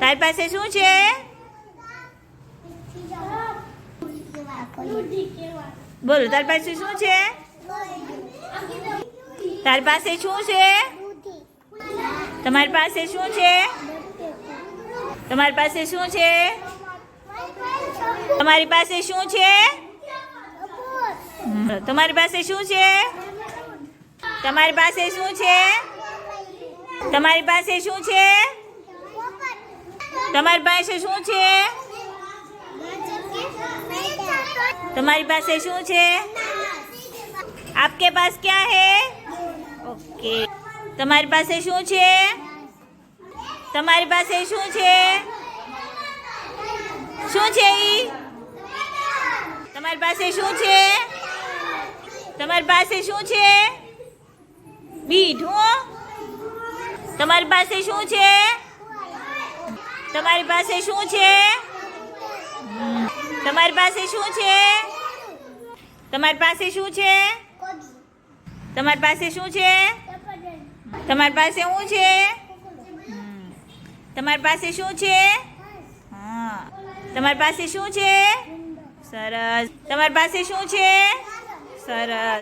તારી પાસે શું છે? બોલો, તારી પાસે શું છે? તારી પાસે શું છે? તમારી પાસે શું છે? તમારી પાસે શું છે? તમારી પાસે શું છે? તમારી પાસે શું છે? તમારી પાસે શું છે? તમારી પાસે શું છે? તમારી પાસે શું છે? તમારી પાસે શું છે? આપકે પાસ ક્યાં હે? ઓકે. તમારી પાસે શું છે? તમારી પાસે શું છે? શું છે ઈ? તમારી પાસે શું છે? તમારી પાસે શું છે? બીઠું તમારી પાસે શું છે? તમારી પાસે શું છે? તમારી પાસે શું છે? તમારી પાસે શું છે? તમારી પાસે શું છે? તમારી પાસે શું છે? તમારી પાસે શું છે? હા, તમારી પાસે શું છે? સરસ. તમારી પાસે શું છે? સરસ.